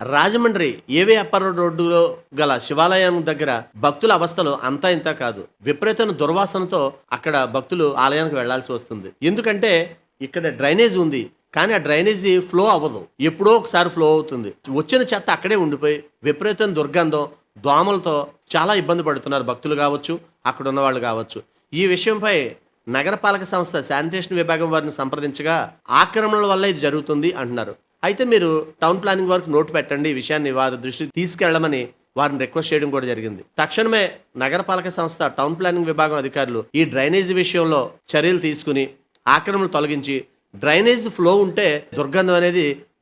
రాజమండ్రి ఏవే అప్పర్ రోడ్డులో గల శివాలయం దగ్గర భక్తుల అవస్థలు అంతా ఇంత కాదు. విపరీతమైన దుర్వాసనతో అక్కడ భక్తులు ఆలయానికి వెళ్ళాల్సి వస్తుంది. ఎందుకంటే ఇక్కడ డ్రైనేజ్ ఉంది. కానీ ఆ డ్రైనేజీ ఫ్లో అవ్వదు. ఎప్పుడో ఒకసారి ఫ్లో అవుతుంది. వచ్చిన చెత్త అక్కడే ఉండిపోయి విపరీతం దుర్గంధం దోమలతో చాలా ఇబ్బంది పడుతున్నారు భక్తులు కావచ్చు అక్కడ ఉన్న వాళ్ళు కావచ్చు. ఈ విషయంపై నగరపాలక సంస్థ శానిటేషన్ విభాగం వారిని సంప్రదించగా ఆక్రమణల వల్ల ఇది జరుగుతుంది అంటున్నారు. అయితే మీరు టౌన్ ప్లానింగ్ వరకు నోటు పెట్టండి ఈ విషయాన్ని వారి దృష్టికి తీసుకెళ్ళమని వారిని రిక్వెస్ట్ చేయడం కూడా జరిగింది. తక్షణమే నగరపాలక సంస్థ టౌన్ ప్లానింగ్ విభాగం అధికారులు ఈ డ్రైనేజీ విషయంలో చర్యలు తీసుకుని ఆక్రమణలు తొలగించి డ్రైనేజ్ ఫ్లో ఉంటే దుర్గంధం అనేది